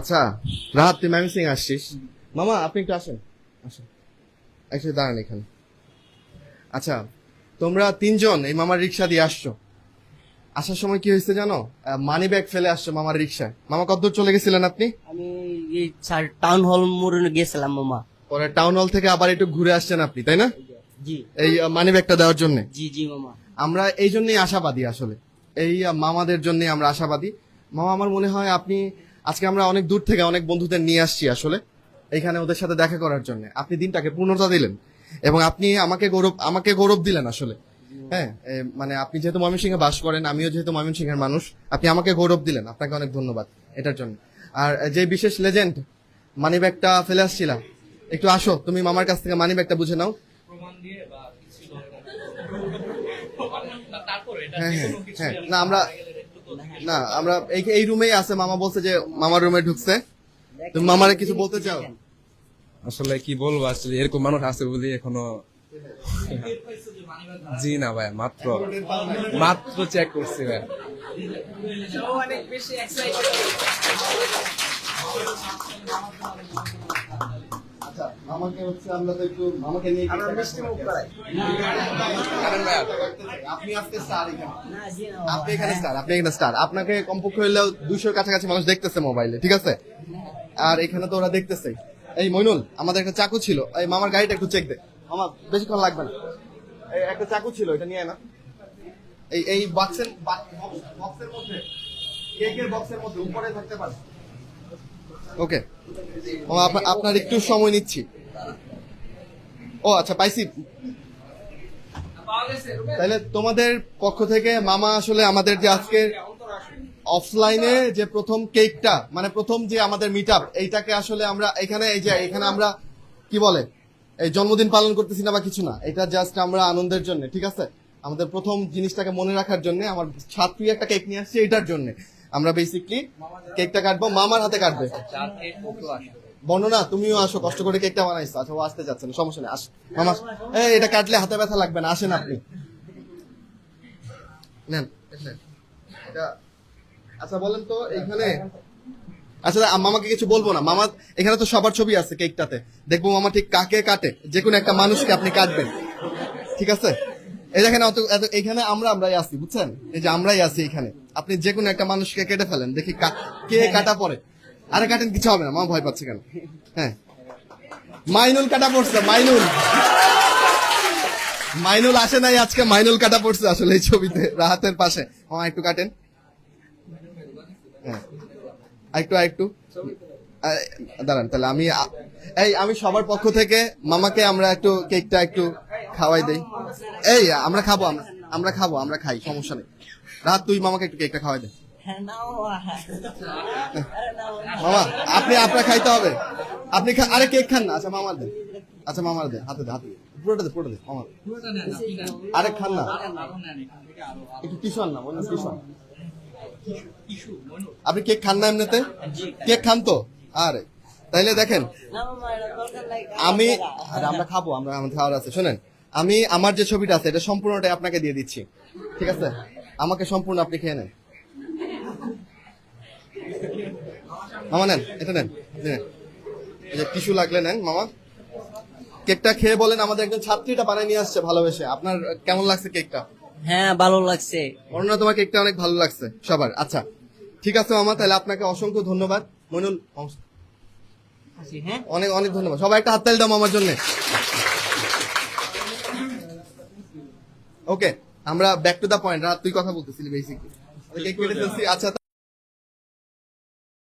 আচ্ছা রাহাত তুই ম্যামি সিং আসছিস? মামা আপনি একটু আসেন। আসেন। একটু দাঁড়ান এখানে। আচ্ছা তোমরা তিনজন এই মামার রিক্সা দিয়ে আসছো। আসার সময় কি হয়েছে জানো? মানি ব্যাগ ফেলে আসছো মামার রিক্সায়। মামা কতদূর চলে গেছিলেন আপনি? আমি এই স্যার টাউন হল মোড়ে গেছিলাম মামা। পরে টাউন হল থেকে আবার একটু ঘুরে আসছেন আপনি তাই না? জি। এই মানি ব্যাগটা দেওয়ার জন্য। জি জি মামা। আমরা এই জন্যই আশাবাদী আসলে। এই মামাদের জন্যই আমরা আশাবাদী। মামা আমার মনে হয় আপনি আজকে আমরা অনেক দূর থেকে অনেক বন্ধুদের নিয়ে আসছি আসলে, এখানে ওদের সাথে দেখা করার জন্য। আপনি দিনটাকে পূর্ণতা দিলেন এবং আপনি আমাকে গৌরব আমাকে গৌরব দিলেন আসলে। হ্যাঁ মানে আপনি যেহেতু ময়মনসিংহে বাস করেন, আমিও যেহেতু ময়মনসিংহের মানুষ, আপনি আমাকে গৌরব দিলেন। আপনাকে অনেক ধন্যবাদ এটার জন্য। আর যে বিশেষ লেজেন্ড মানি ব্যাগটা ফেলে আসছিলাম। একটু আসো, তুমি মামার কাছ থেকে মানি ব্যাগটা বুঝে নাও। হ্যাঁ হ্যাঁ হ্যাঁ। না, আমরা না আমরা এই এই রুমেই আছে মামা বলছে যে মামার রুমে ঢুকছে। তুমি মামারে কিছু বলতে চাও? আসলে কি বলব আসলে এরকম মানুষ আছে বলি এখনও জি না ভাই মাত্র মাত্র চেক করছি ভাই। আচ্ছা মামাকে হচ্ছে আমরা তো একটু মামাকে নিয়ে আমরা মিষ্টি মুখ করাই আপনি আজকে স্টার এখানে। আপনি এখানে স্টার আপনি এখানে স্টার। আপনাকে কমপক্ষে হইলেও দুইশোর কাছাকাছি মানুষ দেখতেছে মোবাইলে ঠিক আছে? আর এখানে তো ওরা দেখতেছে। এই মইনুল আমাদের একটা চাকু ছিল। এই মামার গাড়িটা একটু চেক দে। মামা বেশিক্ষণ লাগবে না। এই একটা চাকু ছিল এটা নিয়ে না। এই এই বক্সের বক্সের মধ্যে কেকের বক্সের মধ্যে উপরে থাকতে পারে। ওকে। আপনার একটু সময় নিচ্ছি। ও আচ্ছা পাইছি। তাহলে তোমাদের পক্ষ থেকে মামা আসলে আমাদের যে আজকে অফলাইনে যে প্রথম কেকটা মানে প্রথম যে আমাদের মিট আপ এইটাকে আসলে আমরা এখানে, এই যে এখানে আমরা কি বলে, এই জন্মদিন পালন করতেছি না বা কিছু না, এটা জাস্ট আমরা আনন্দের জন্য, ঠিক আছে? আমাদের প্রথম জিনিসটাকে মনে রাখার জন্য, আমার ছাত্রী একটা কেক নিয়ে আসছে, এটার জন্য। আমরা বেসিকলি কেকটা কাটবো, মামার হাতে কাটবে। বর্ণনা, তুমিও আসো, কষ্ট করে কেকটা বানাইছো আচ্ছা ও আসতে যাচ্ছে না, সমস্যা নেই, আস। মামা এটা কাটলে হাতে ব্যথা লাগবে না, আসেন আপনি। নেন আচ্ছা বলেন তো, এখানে আচ্ছা মামাকে কিছু বলব না, মামা, এখানে তো সবার ছবি আছে কেকটাতে দেখব মামা ঠিক কাকে কাটে যে কোনো একটা মানুষকে আপনি কাটবেন। ঠিক আছে? এই দেখেন অত এত- এখানে আমরা আমরাই আছি বুঝছেন? এই যে আমরাই আছি এখানে। আপনি যে কোনো একটা মানুষকে কেটে ফেলেন দেখি কা- কে কাটা পড়ে। আরে কাটেন কিছু হবে না মামা ভয় পাচ্ছে কেন? হ্যাঁ। মাইনুল কাটা পড়ছে মাইনুল। মাইনুল আসে নাই আজকে মাইনুল কাটা পড়ছে আসলে এই ছবিতে রাহাতের পাশে। মামা একটু কাটেন। হ্যাঁ। আরেকটু আরেকটু দাঁড়ান তাহলে আমি এই আমি সবার পক্ষ থেকে মামাকে আমরা একটু কেকটা একটু খাওয়াই দেই। এই আমরা খাব আমরা আমরা খাব আমরা খাই সমস্যা নেই। রাত তুই মামাকে একটু কেকটা খাওয়াই দে। মামা আপনি আপনার খাইতে হবে। আপনি আরে কেক খান না আচ্ছা মামার দে। আচ্ছা মামার দে হাতে দে হাতে দে। পুরোটা দে পুরোটা দে মামার আরে খান না। একটু টিসু আন না টিসু আন। আপনি কেক খান না এমনিতে? কেক খান তো? আরে তাইলে দেখেন আমি আরে আমরা খাব আমরা আমাদের খাওয়ার আছে শোনেন। আমি আমার যে ছবিটা আছে এটা সম্পূর্ণটাই আপনাকে দিয়ে দিচ্ছি। ঠিক আছে? আমাকে সম্পূর্ণ আপনি খেয়ে নেন। মামা নেন এটা নেন। টিস্যু লাগলে নেন মামা। কেকটা খেয়ে বলেন আমাদের একজন ছাত্রীটা বানিয়ে নিয়ে আসছে ভালোবেসে। আপনার কেমন লাগছে কেকটা? হ্যাঁ ভালো লাগছে। অরুণা তোমার কেকটা অনেক ভালো লাগছে সবার। আচ্ছা ঠিক আছে মামা তাহলে আপনাকে অসংখ্য ধন্যবাদ। মনুল হ্যাঁ। অনেক অনেক ধন্যবাদ। সবাই একটা হাততালি দাও আমার জন্য। ওকে আমরা ব্যাক টু দা পয়েন্ট তুই কথা বলতেছিলি বেসিকলি আচ্ছা